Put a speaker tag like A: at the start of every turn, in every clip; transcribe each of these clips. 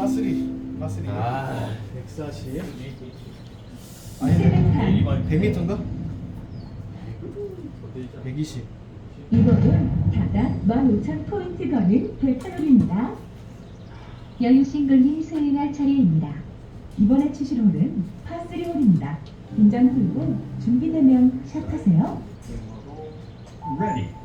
A: 파스리 파스리
B: 아.
A: 140
C: 세레탄
A: 아니 100m인가? 120
C: 이번은 다다 15,000포인트 거는 대탄홀입니다.
D: 여유 싱글님 수행할 차례입니다.
C: 이번에 치실 홀은 파3 홀입니다. 긴장 풀고 준비되면 샷하세요.
B: Ready.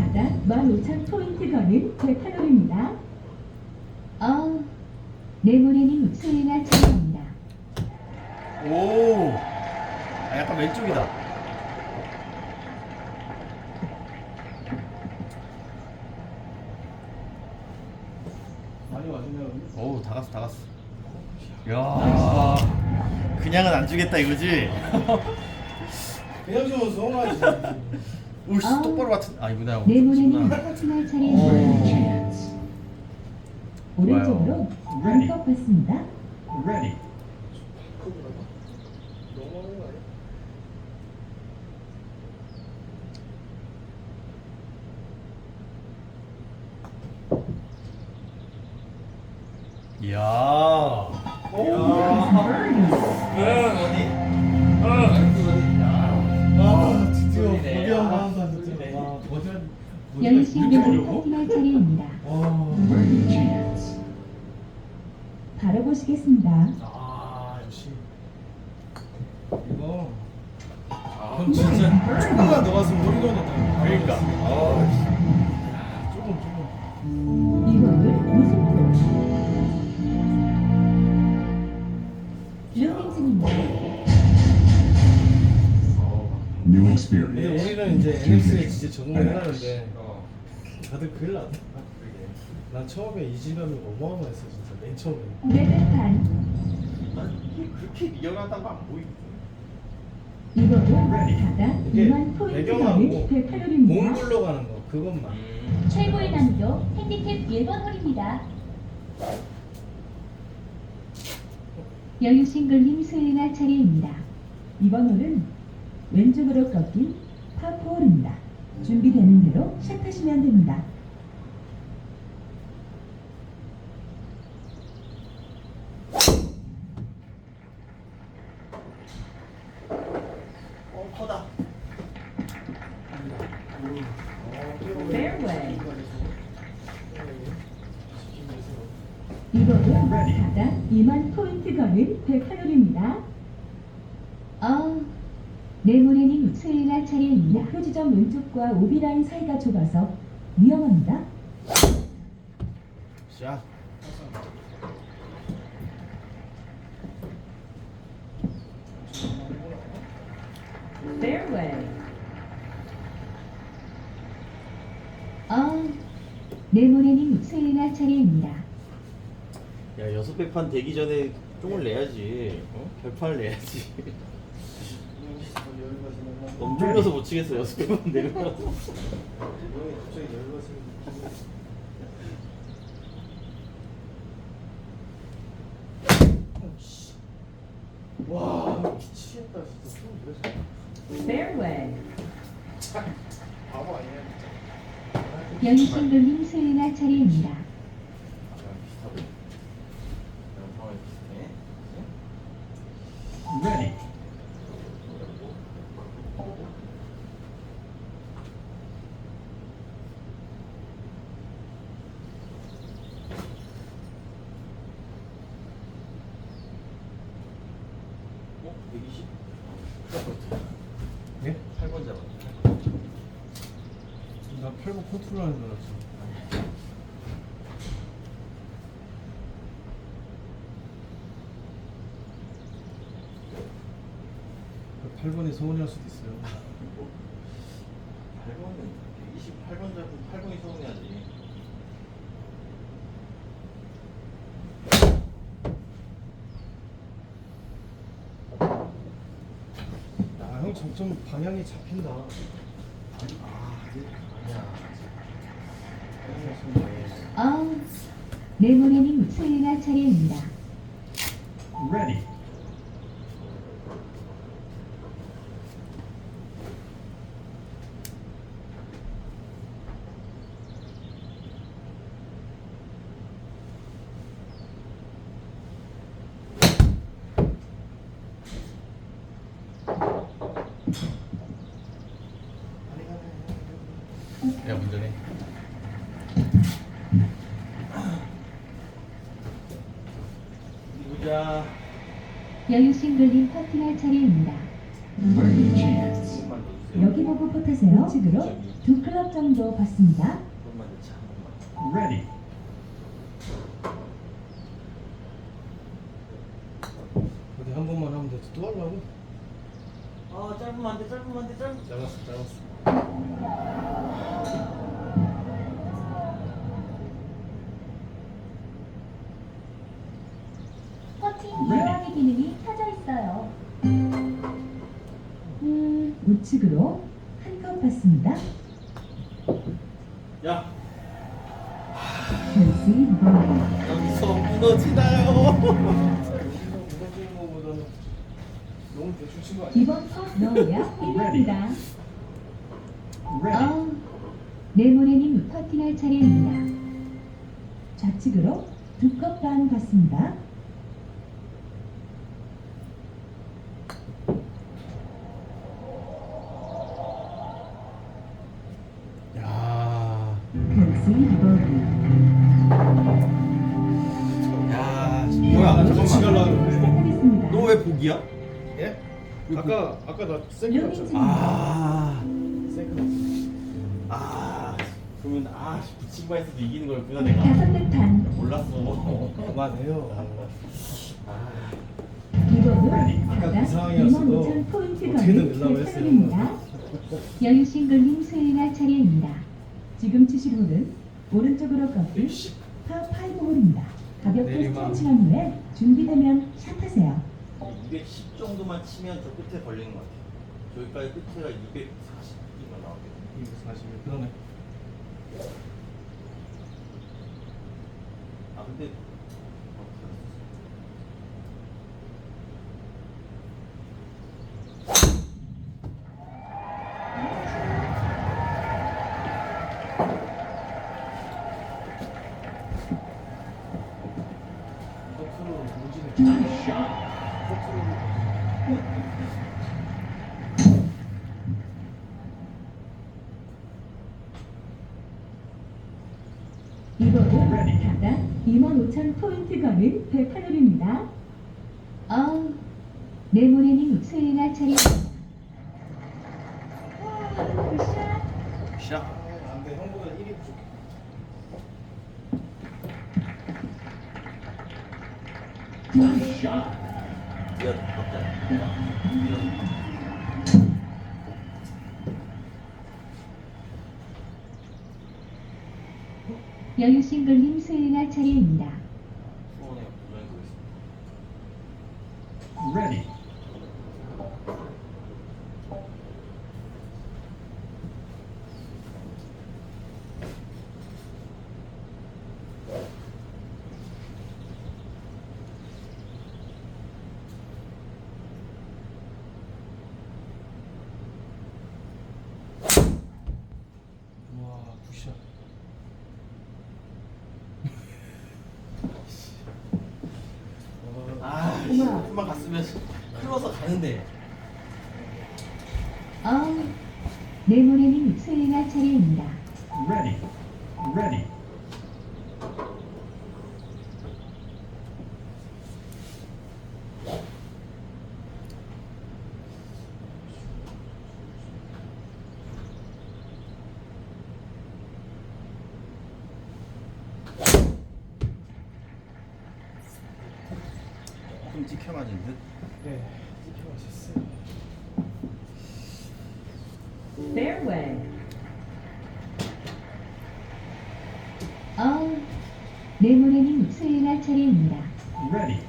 C: 다다 15,000포인트 거는 대탄홀입니다.
D: 어, 네모네님 수행할 차례입니다.
B: 오. 아 약간 왼쪽이다.
A: 많이 맞으면
B: 오우 다 갔어 다 갔어. 야. 그냥은 안 주겠다 이거지.
A: 그냥 주면 서운하지
B: 오씨
D: 아우.
B: 똑바로 맞춘. 아 이구나.
D: 네모네님
B: 그렇구나.
D: 확인할 차례입니다.
C: 오른쪽으로
B: Ready.
C: 한컵 받습니다.
B: Ready.
A: 너무하는 거 아니야?
B: 이야.
A: 아 어려워?
D: 확인할 차례입니다.
A: 와.
C: 바로 보시겠습니다.
A: 아 역시 이거 아 진짜 조금만 더 갔으면 호리건이었다
B: 그러니까.
A: 아 조금 조금
C: 이번을 무승부. 루밍진입니다.
E: New
A: 근데
E: experience.
A: 우리는 이제 NX에 진짜 적응을 해놨는데 다들 큰일 났다 난 처음에 이질감이 어마어마했어 진짜 맨 처음에
C: 레벨판
B: 그렇게 미련하다고 안 보이고.
C: 이번은 다다
A: 이게
C: 2만 포인트
A: 배경하고
C: 거는
A: 몸
C: 대탄홀입니다.
A: 굴러가는 거 그것만
D: 최고의 난이도 핸디캡 1번 홀입니다. 여유 싱글님 수행할 차례입니다.
C: 이번 홀은 왼쪽으로 꺾인 파4홀입니다. 준비되는 대로 샷하시면 됩니다.
B: 어 커다.
C: Fairway. 이번은 다다 2만 포인트 거는 대탄홀입니다.
D: 어, 네모네님 수행할 차례입니다.
C: 목표 지점 왼쪽과 오비 라인 사이가 좁아서 위험합니다.
B: 자.
C: Fairway.
D: 어, 네모네님 수행할 차례입니다.
B: 야 여섯 배판 되기 전에 쫑을 내야지. 어? 결판을 내야지. 너무 쫄려서 못 치겠어 여섯.
A: 갑자기 열받으면 와 미치겠다 진짜 좀 그래서
C: Fairway.
A: 바보 아니야 진짜
D: 여유 싱글님 수행할 차례입니다.
B: 비슷하고. 상황이 비슷해. Ready. 어? 120?
A: 8번 컨트롤 하는 줄 알았지. 그 8번이 서운해 할 수도 있어요.
B: 8번은 28번 잡고 8번이 서운해야지.
A: 야, 형 점점 방향이 잡힌다.
D: 아, 네모네님 수행할 차례입니다.
E: Ready.
B: 야 문제네. 보자.
D: 여유 싱글님 퍼팅할 차례입니다.
B: 조금만 더 주세요.
C: 여기 보고 퍼트세요. 우측으로 두 클럽 정도 받습니다.
B: 조금만 더 차. 한 번만.
E: Ready.
C: 우측으로 한컵 받습니다.
B: 야
C: 결승 번
B: 여기서 무너지나요.
A: 무너지는 거보다는 너무 대충 친거 아니야?
C: 이번 컵 넣어야 1위입니다.
E: Ready.
D: 아, 네모네님 퍼팅할 차례입니다.
C: 좌측으로 두 컵반 받습니다.
B: 너왜 복이야?
A: 예? 아까 아까 나 생크 났잖아.
B: 아.
A: 생크 났어.
B: 아. 그러면 아 붙임바 에서도 이기는 거였구나 내가.
C: 다섯 대탄
B: 몰랐어.
A: 그만해요.
B: 아.
C: 이번은
A: 아까 그 상황이었어도
C: 25,000 포인트
A: 어떻게든
C: 거리
A: 넣으려고 했어요.
C: 대탄입니다.
D: 여유 싱글님 수행할 차례입니다.
C: 지금 치실 홀은 오른쪽으로 꺾인 파5 홀입니다. 가볍게
A: 내리막.
C: 스트레칭한 후에 준비되면 샷하세요.
B: 210 정도만 치면 저 끝에 걸리는 것 같아. 저기까지 끝에가 240인가 나오거든.
A: 240일 그러네.
B: 아 근데 어,
A: 커트로 무지네.
E: Ready.
C: 바닥 25,000 포인트 거는 대탄홀입니다.
D: 아, 네모네님 수행할 차례입니다. 와, 굿샷.
B: 샷.
A: 아, 안돼 형보다 1이 부족해.
E: Nice shot.
B: 뛰어 걷자. 뛰어.
D: 여유 싱
B: 가는데
D: On. 어, 내 모레는 소희가 차례입니다.
E: Ready. Ready.
B: 끔찍해 맞은 듯.
A: 네.
C: Fairway,
D: 어, 네모네님 수행할 차례입니다.
E: Ready.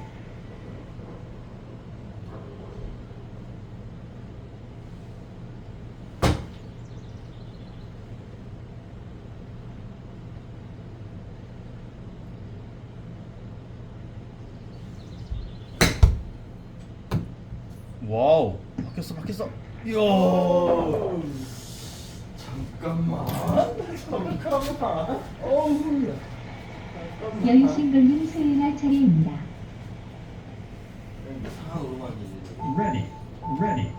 B: 와우. 바뀌었어, 바뀌었어. 이야. 잠깐만. 잠깐만. 어우.
D: 여유싱글님 수행할 차례입니다.
B: 이상한 오르막이지.
E: Ready. Ready.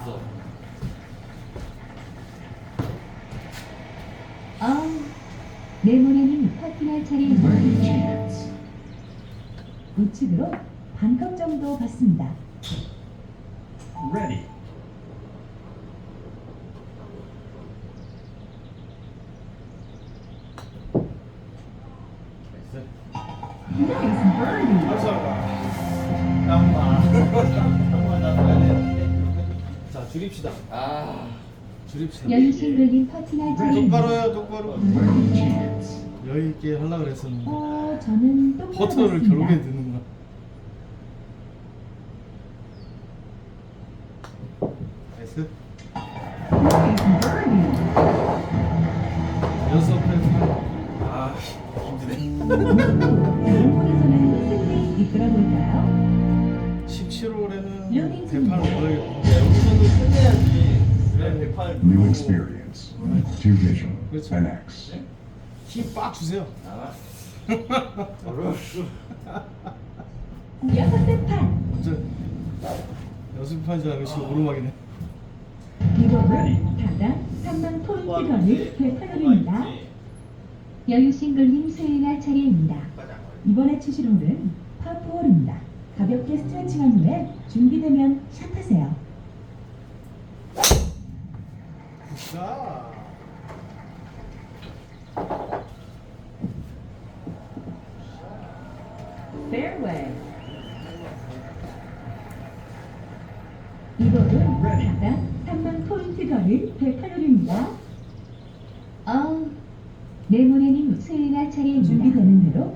B: 있어.
D: 어, 네모네님 퍼팅할 차례입니다.
E: Ladies chance.
C: 우측으로 반컵 정도 받습니다.
E: Ready.
A: 네.
C: Nice birdie.
A: 감사합니다.
B: 잠깐만. 잠깐만, 나 가야 되는데.
A: 자, 줄입시다.
B: 아.
A: 줄입시다.
D: 여유싱글님 퍼팅할 차례입니다.
A: 똑바로요, 똑바로.
E: Chance.
A: 여유 있게 하려고 그랬었는데
C: 어, 저는 똑바로 받습니다.
A: 결국에 넣는 그렇죠.
F: An X.
A: 힘빡 주세요.
B: 알았어. 어려웠어.
C: 여섯째 판.
A: 완전 연습한 줄 알고 지금 오르막이네.
C: 이번은 타당 3만 포인트 거는 되팔입니다
D: 여유 싱글님 수행할 차례입니다.
C: 이번에 치실 홀은 파4홀입니다. 가볍게 스트레칭한 후에 준비되면 샷하세요.
A: 자.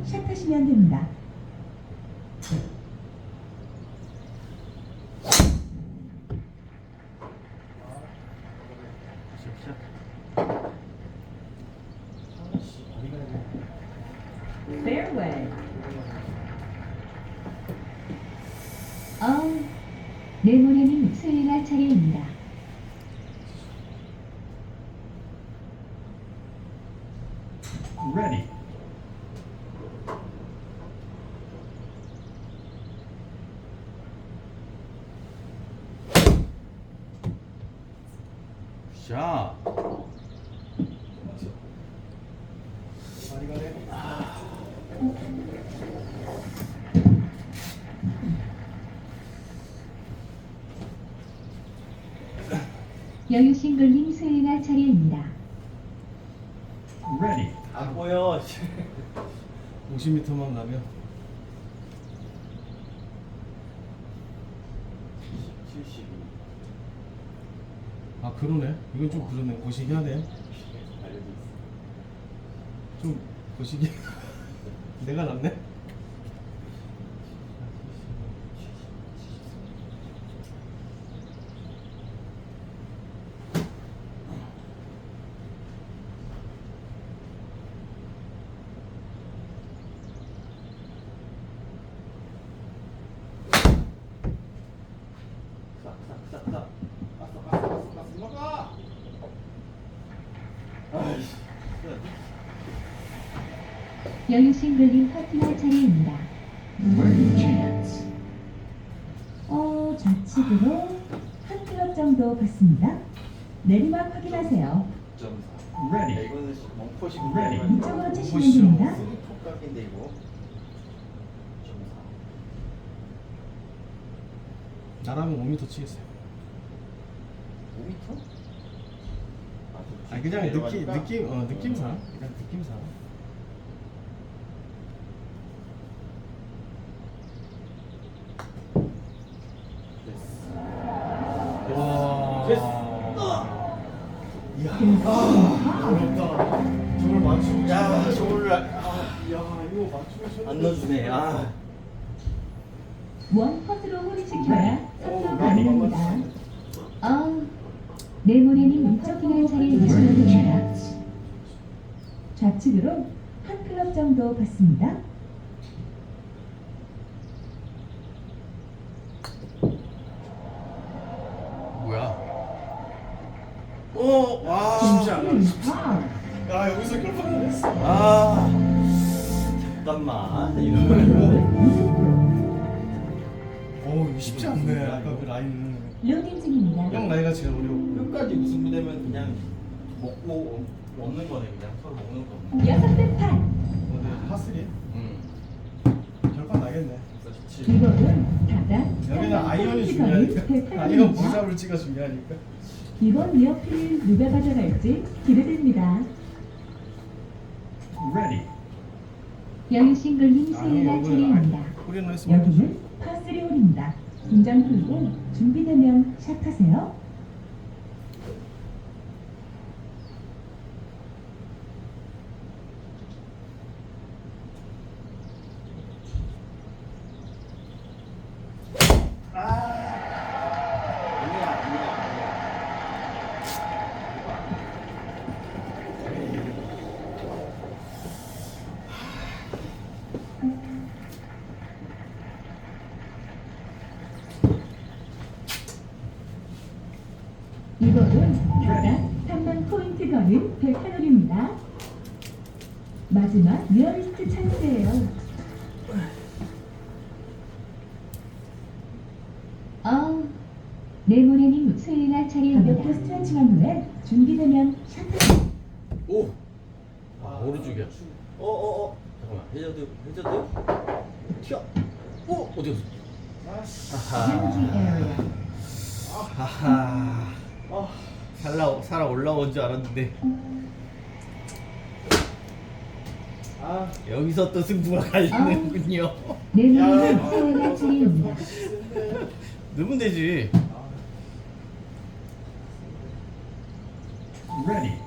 C: 샷 하시면 됩니다.
A: 아씨, 많이 가야
C: fairway.
D: 어, 네모네님 수행할 차례입니다.
E: Ready.
B: 자.
A: 많이 가네.
D: 여유싱글님 수행할 차례입니다.
E: Ready.
B: 안 보여.
A: 50m만 가면
B: 72.
A: 아 그러네. 이건 좀 그러네.
B: 알려져 있어.
A: 좀 거시기. 내가 낫네.
B: 싹싹싹싹. 갔어 갔어 갔어 갔어 먹어. 아이씨.
D: 여유싱글님 퍼팅할 차례입니다.
F: Ladies chance.
C: 좌측으로 한 클럽 정도 받습니다. 내리막 확인하세요.
B: 6.4
E: Ready.
B: 이거는 멍포식
E: Ready.
C: 이쪽으로 치시면. 됩니다.
B: 톡각인데 이거 6.4
A: 나라면 5m 치겠어요
B: 5m?
A: 아 그냥 느낌 느낌 어 느낌상 그냥 느낌상 어,
C: 가능합니다.
A: 맞췄어.
C: 아, 네모네님 이쪽이나 자리에 계시면 됩니다. 좌측으로 한 클럽 정도 받습니다.
B: 뭐야 오와 쉽지 않아
C: 아,
A: 야 여기서 결판을 했어
B: 아 잠깐만 이거
A: 어 이거 쉽지 않네 아까 그 라인은
C: 로딩 중입니다.
A: 형 나이가 제일 어려워
B: 끝까지 무승부되면 그냥 먹고 먹는 거네 그냥 서로 먹는 거
C: 여섯 대 팔.
A: 오늘 파스리
B: 응
A: 결판 나겠네
C: 이번은 다다.
A: 여기는 아이언이
C: 포인트 거리
A: 중요하니까 아이언
C: 108입니다.
A: 부잡을 찍어 중요하니까
C: 이번 리어필 누가 가져갈지 기대됩니다.
E: Ready.
D: 여유 싱글님
A: 아,
D: 수요일날
A: 이거는
D: 차례입니다.
C: 여기는 파스리 홀입니다. 긴장 풀고 준비되면 샷하세요.
B: 아니야 아니야 아니야
C: 이번은 다다 3만 포인트 거는 108홀입니다. 마지막 리얼리스트 찬스예요.
D: 어, 네모네님 수요일날
C: 가볍게
D: 차례입니다.
C: 스트레칭한 후에 준비되면 샷하세요.
B: 오! 아, 오른쪽이야. 어, 어, 어. 잠깐만. 해저드, 해저드. 튀어. 오! 어디 갔어?
C: 유지 에리어.
B: 하하. 아, 살아, 살아 올라온 줄 알았는데.
A: 아
B: 여기서 또 승부가 갈리는군요.
D: 네모네님 수요일날 차례입니다.
B: 넣으면 되지.
E: Ready.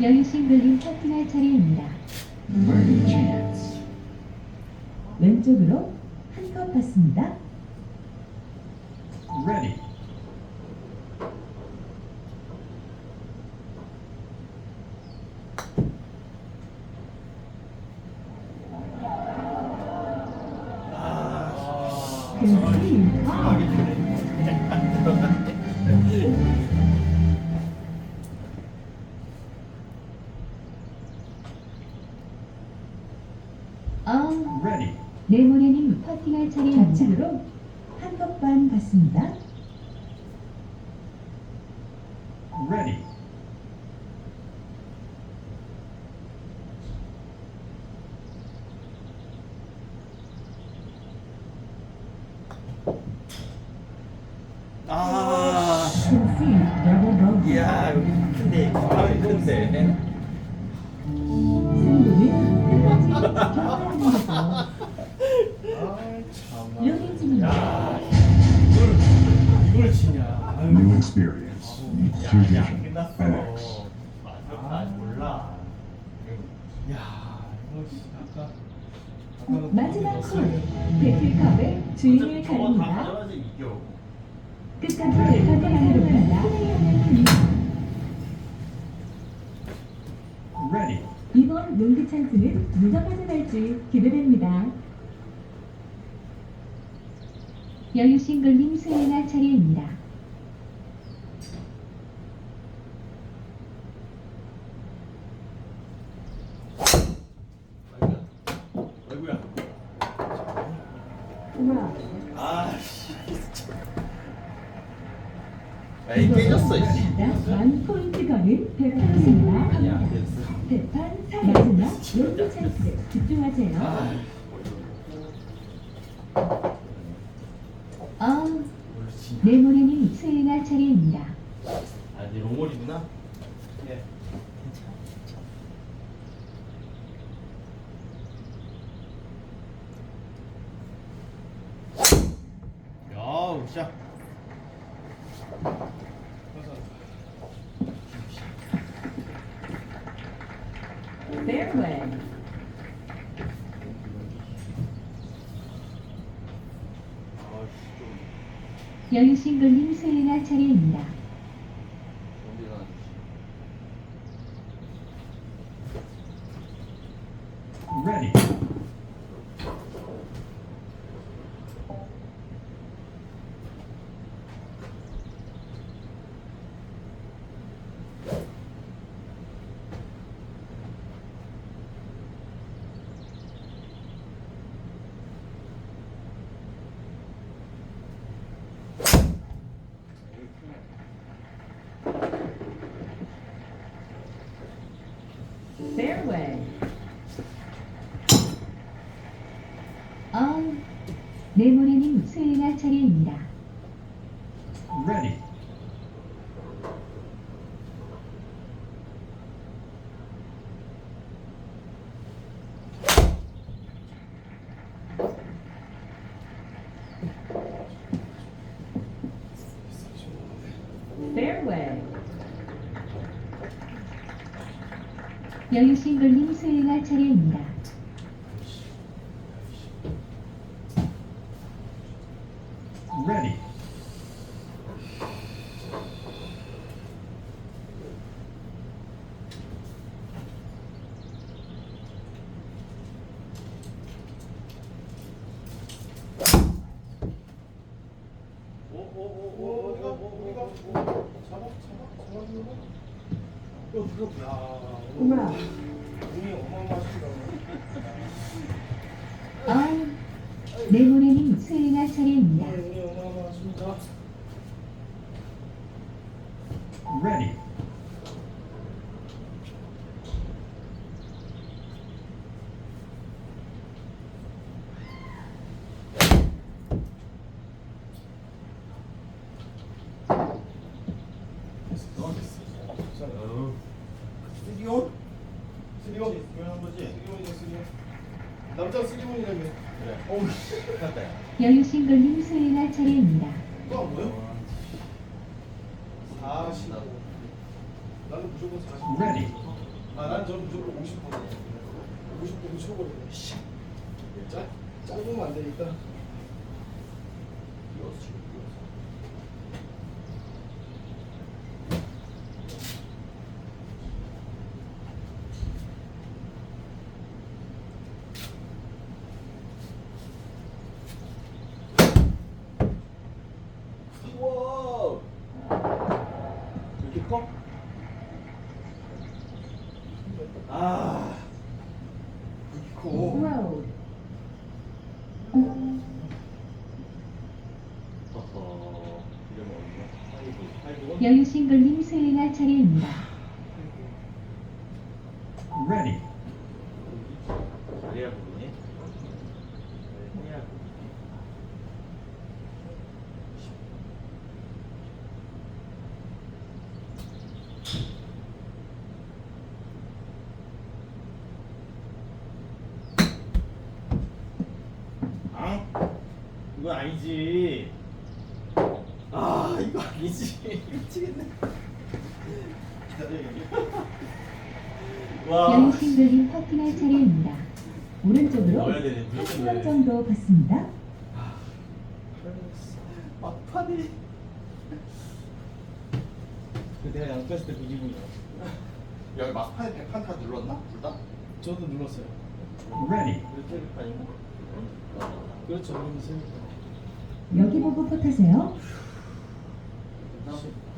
D: 여유 싱글님 퍼팅할 차례입니다.
C: 왼쪽으로 한컵 받습니다.
D: 퍼팅할 차례입니다.
C: 좌측으로 한컵반 받습니다.
E: Ready.
B: 야
C: 이거
A: 씨, 아까 아까는
C: 마지막 콜. 배틀컵의 주인을
B: 저거 다
C: 가립니다.
B: 가져가서 이겨.
C: 끝까지 대박을 하려고 한다. 이번 용기 찬스는 누가 가져갈지 기대됩니다.
D: 여유 싱글님 수행할 차례입니다.
B: 아이고야. 아이고야. 아씨. 에이 깨졌어 이씨.
C: 만 포인트 거는 100%입니다.
B: 아니야 됐어.
C: 대판 3 마지막 용기 찬스 집중하세요.
B: 아.
D: 아,
B: 그렇지.
D: 네모네님 수행할 차례입니다.
B: 아, 네 롱홀이구나. 예. 야, 샷.
C: Fairway.
B: 아씨 좀
D: 여유 싱글님 수행할 차례입니다.
B: 어디 가는지.
E: Ready.
C: Fairway.
D: 아, 네모네님 수행할 차례입니다.
E: Ready.
C: Fairway.
D: 여유 싱글님 수행할 차례입니다.
E: Ready.
A: 오오오오 어디가 어디가 오 잡아 잡아 잡아주는 거? 어 그거 야 오늘 운이 어마어마하시더라고.
D: 아, 네모네님 수행할 차례입니다.
A: 오늘 운이 어마어마하십니다.
E: Ready.
B: 어. 쓰리온? 쓰리온? 쓰리온 거지?
A: 쓰리온이네 쓰리온. 남자 쓰리온이라며.
B: 그래. 어우, 씨. 갔다, 야.
D: 여유 싱글님 수행할 차례입니다.
A: 또안 보여? 40. 나는 무조건 40.
E: Ready.
A: 아 난저 무조건 50%. 50% 미쳐버리네. 씨. 짜 짜고면 안 되니까.
B: 이어서. 우와! 이렇게 커? 아, 이렇게 커.
C: Road.
B: 어허, 이러면 어디야? 팔고, 팔고.
D: 여유 싱글님 수행할 차례입니다.
E: Ready.
B: 부분이. 아, 이건 아니지.
C: 10원 정도 받습니다.
B: 아, 막판에 그 내가 양도했을 때 그 기분이야. 여기 막판에 백판 다 눌렀나? 둘 다?
A: 저도 눌렀어요.
E: Ready.
B: 이렇게
A: 그렇죠.
C: 여기 보고 탓하세요.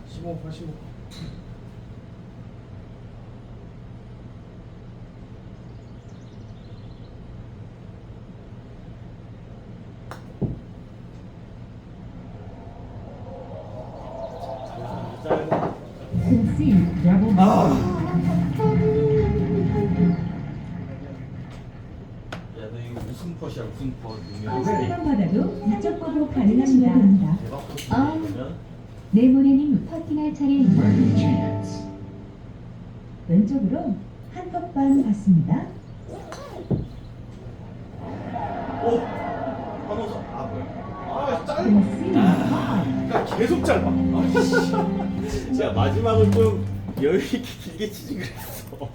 A: 15, 85.
B: 펫이야, 무슨 펫. 유명해.
C: 퍼스만 받아도 이쪽 보고 가능하시면 됩니다.
D: 아.
B: 되면
D: 네모네님 퍼팅할 차례입니다.
C: 왼쪽으로 한 컵반 받습니다.
B: 오! 한호서. 아, 뭐야.
A: 아, 짧아. 그러니까 계속 짧아.
B: 제가 마지막을 좀 여유 있게 길게 치지 그랬어.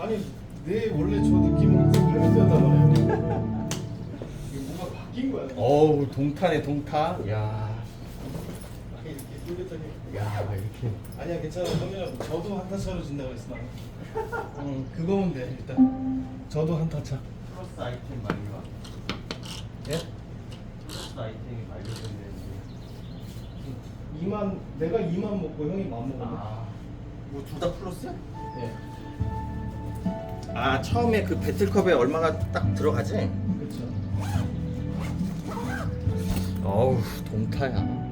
A: 아니, 내 원래 저 느낌은 8m였단 말이에요. 이게 뭔가 바뀐 거야.
B: 어우, 동타네, 동타. 야
A: 아니, 이렇게 뚫렸더니.
B: 야, 이렇게.
A: 아니야, 괜찮아. 형이랑 저도 한타 차로 진다고 했어. 나는. 응, 그거면 돼, 일단. 저도 한타 차.
B: 플러스 아이템 말인가?
A: 예?
B: 플러스 아이템이 말려졌는데.
A: 2만, 내가 2만 먹고 형이 만 먹었네.
B: 아, 뭐 둘 다 플러스야?
A: 예.
B: 아, 처음에 그 배틀컵에 얼마가 딱 들어가지? 어우, 동타야.